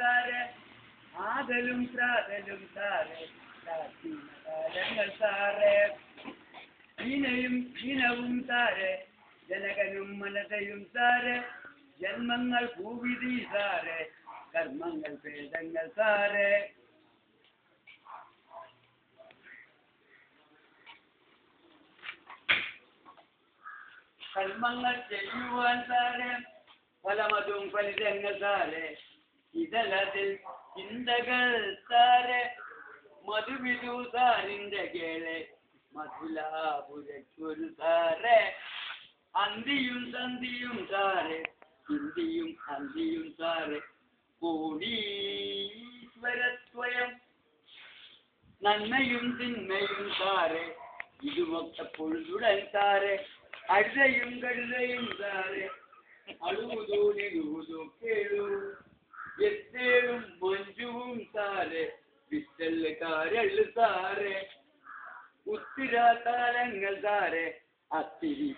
സാരെ ആദലും പ്രാതലും സാരെ കാലങ്ങൾ സാറെ ഹീനയും ഹീനവും സാരെ ജനകനും മനതയും സാരെ ജന്മങ്ങൾ ഭൂവിധി സാരെ കർമ്മങ്ങൾ ഭേദങ്ങൾ സാരെ കർമ്മങ്ങൾ ചെയ്യുവാൻ സാരെ ഫലമതും ഫലിതങ്ങൾ സാരെ ಇದಲದಿಲ್ ಹಿಂದಗಳ ತಾರೆ ಮದುವಿದು ಸಾರಿಂದ ಗೇಳೆ மதுலாபுர சொல்றாரே அந்தியும் சந்தியும் தாரே இந்தியும் அந்தியும் தாரே கோடீஸ்வரத்வயம் நன்மையும் திண்மையும் தாரே இது மொத்த பொழுதுடன் தாரே அழுதையும் கழுதையும் தாரே அழுவுதோடு വിത്തൽ സാറേ ഉത്തിരാ ഉത്തിരാതാരങ്ങൾ സാറേ അത്തിരി